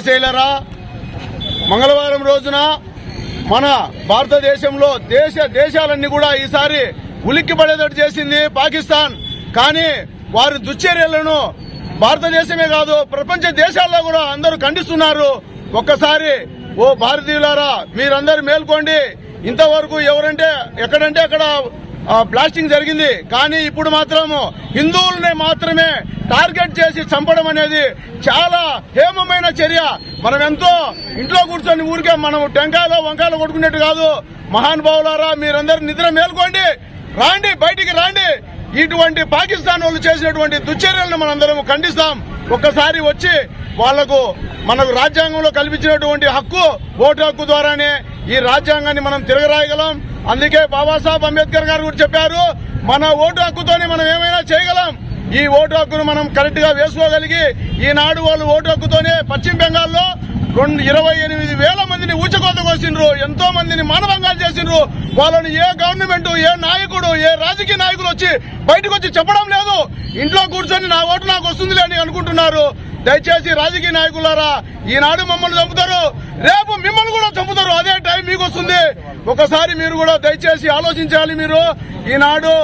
శైలరా మంగళవారం రోజున మన భారతదేశంలో దేశ దేశాలన్నీ కూడా ఈసారి ఉలిక్కి పడేటట్టు చేసింది పాకిస్తాన్. కానీ వారి దుశ్చర్యలను భారతదేశమే కాదు ప్రపంచ దేశాల్లో కూడా అందరూ ఖండిస్తున్నారు. ఒక్కసారి ఓ భారతీయులారా మీరందరూ మేల్కోండి. ఇంతవరకు ఎవరంటే ఎక్కడంటే అక్కడ బ్లాస్టింగ్ జరిగింది. కానీ ఇప్పుడు మాత్రము హిందువుల్ని మాత్రమే టార్గెట్ చేసి చంపడం అనేది చాలా హేమమైన చర్య. మనం ఎంతో ఇంట్లో కూర్చొని ఊరికే మనం టెంకాయలో వంకాయలు కొట్టుకునేట్టు కాదు. మహానుభావులారా మీరందరూ నిద్ర మేల్కోండి. రాండి బయటికి రాండి. ఇటువంటి పాకిస్తాన్ వాళ్ళు చేసినటువంటి దుశ్చర్యలను మనందరం ఖండిస్తాం. ఒక్కసారి వచ్చి వాళ్ళకు మనకు రాజ్యాంగంలో కల్పించినటువంటి హక్కు ఓటు హక్కు ద్వారానే ఈ రాజ్యాంగాన్ని మనం తిరగరాయగలం. అందుకే బాబాసాహెబ్ అంబేద్కర్ గారు కూడా చెప్పారు మన ఓటు హక్కుతోనే మనం ఏమైనా చేయగలం. ఈ ఓటు హక్కును మనం కరెక్ట్గా వేసుకోగలిగి ఈనాడు వాళ్ళు ఓటు హక్కుతోనే పశ్చిమ బెంగాల్లో రెండు ఇరవై ఎనిమిది వేల మందిని ఊచకోత కోసిండ్రు ఎంతో మందిని మానభంగాలు చేసిండ్రు. వాళ్ళని ఏ గవర్నమెంట్ ఏ నాయకుడు ఏ రాజకీయ నాయకులు వచ్చి బయటకు వచ్చి చెప్పడం లేదు. ఇంట్లో కూర్చొని నా ఓటు నాకు వస్తుందిలే అని అనుకుంటున్నారు. దయచేసి రాజకీయ నాయకులారా ఈనాడు మమ్మల్ని చంపుతారు రేపు మిమ్మల్ని కూడా చంపుతారు అదే టైం మీకు వస్తుంది ఒకసారి మీరు కూడా దయచేసి ఆలోచించాలి మీరు. ఈనాడు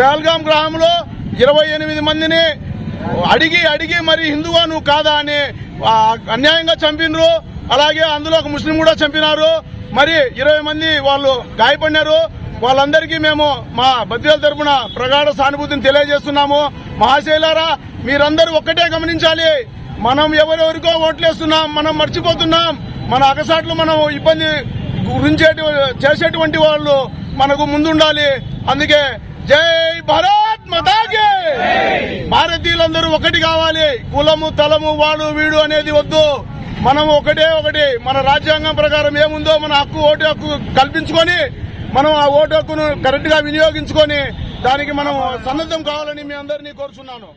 తెల్గాం గ్రామంలో ఇరవై ఎనిమిది మందిని అడిగి అడిగి మరి హిందువా నువ్వు కాదా అని అన్యాయంగా చంపినరు. అలాగే అందులో ఒక ముస్లిం కూడా చంపినారు. మరి ఇరవై మంది వాళ్ళు గాయపడినారు. వాళ్ళందరికీ మేము మా బద్రీల తరపున ప్రగాఢ సానుభూతిని తెలియజేస్తున్నాము. మహాశైలారా మీరందరూ ఒక్కటే గమనించాలి. మనం ఎవరెవరికో ఓట్లేస్తున్నాం మనం మర్చిపోతున్నాం మన అగసాట్లు మనం ఇబ్బంది గురించే చేసేటువంటి వాళ్ళు మనకు ముందుండాలి. అందుకే జై భారత్ మతాగే భారతీయులందరూ ఒకటి కావాలి. కులము తలము వాడు వీడు అనేది వద్దు. మనం ఒకటే ఒకటి. మన రాజ్యాంగం ప్రకారం ఏముందో మన హక్కు ఓటు హక్కు కల్పించుకొని మనం ఆ ఓటు హక్కును కరెక్ట్గా వినియోగించుకొని దానికి మనం సన్నద్ధం కావాలని మీ అందరినీ కోరుచున్నాను.